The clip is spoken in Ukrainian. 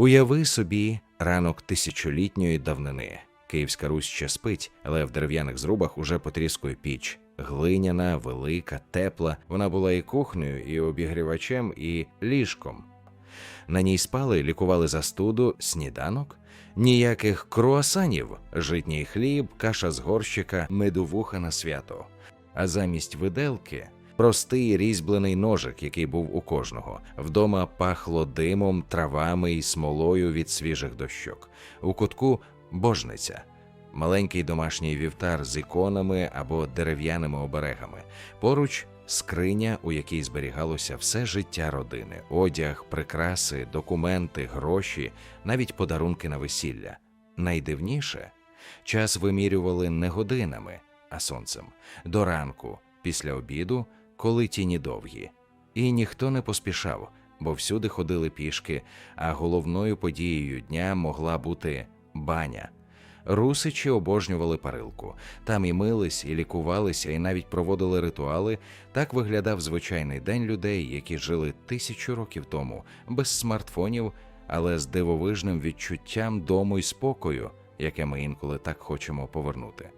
Уяви собі ранок тисячолітньої давнини. Київська Русь ще спить, але в дерев'яних зрубах уже потріскує піч. Глиняна, велика, тепла. Вона була і кухнею, і обігрівачем, і ліжком. На ній спали, лікували застуду, сніданок, ніяких круасанів, житній хліб, каша з горщика, медовуха на свято. А замість виделки простий різьблений ножик, який був у кожного. Вдома пахло димом, травами і смолою від свіжих дощок. У кутку божниця. Маленький домашній вівтар з іконами або дерев'яними оберегами. Поруч скриня, у якій зберігалося все життя родини: одяг, прикраси, документи, гроші, навіть подарунки на весілля. Найдивніше час вимірювали не годинами, а сонцем до ранку, після обіду, коли тіні довгі. І ніхто не поспішав, бо всюди ходили пішки, а головною подією дня могла бути баня. Русичі обожнювали парилку. Там і мились, і лікувалися, і навіть проводили ритуали. Так виглядав звичайний день людей, які жили тисячу років тому, без смартфонів, але з дивовижним відчуттям дому й спокою, яке ми інколи так хочемо повернути.